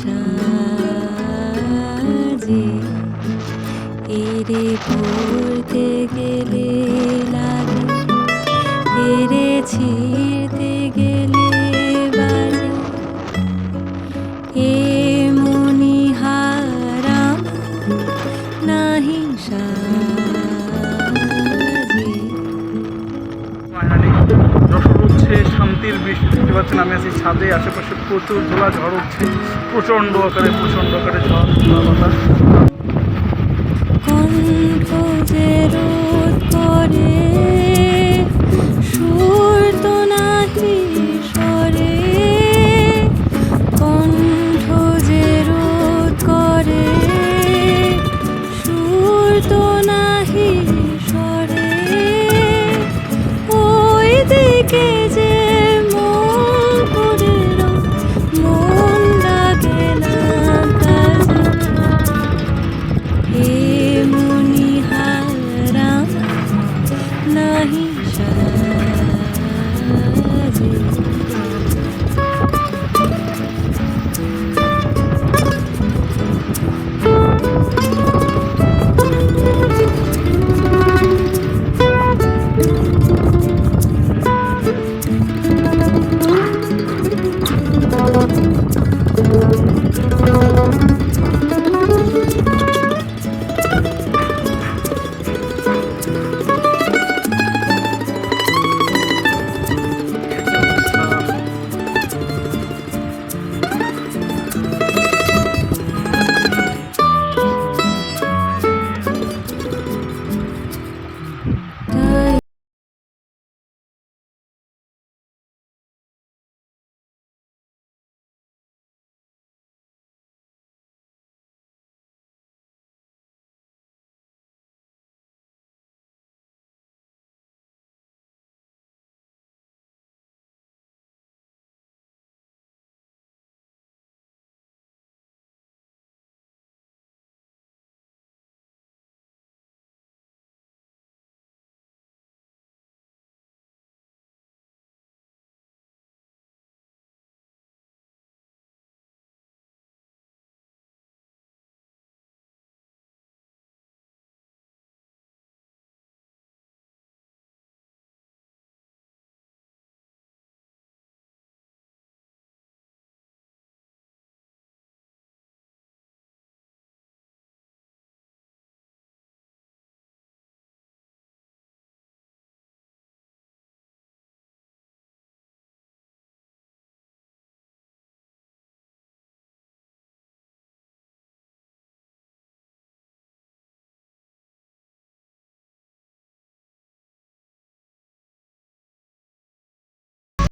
সাজে। এরে ভরতে গেলে লাগে এরে ছিঁড়তে গেলে বাজে। এ মনিহারাম নাহি সাজে। হচ্ছে শান্তির বৃষ্টি দেখতে পাচ্ছেন আমি আছি ছাদে, আশেপাশে প্রচুর ধোলা ঝড় হচ্ছে প্রচণ্ড আকারে প্রচণ্ড আকারে ঝড় ধোলা বাতাস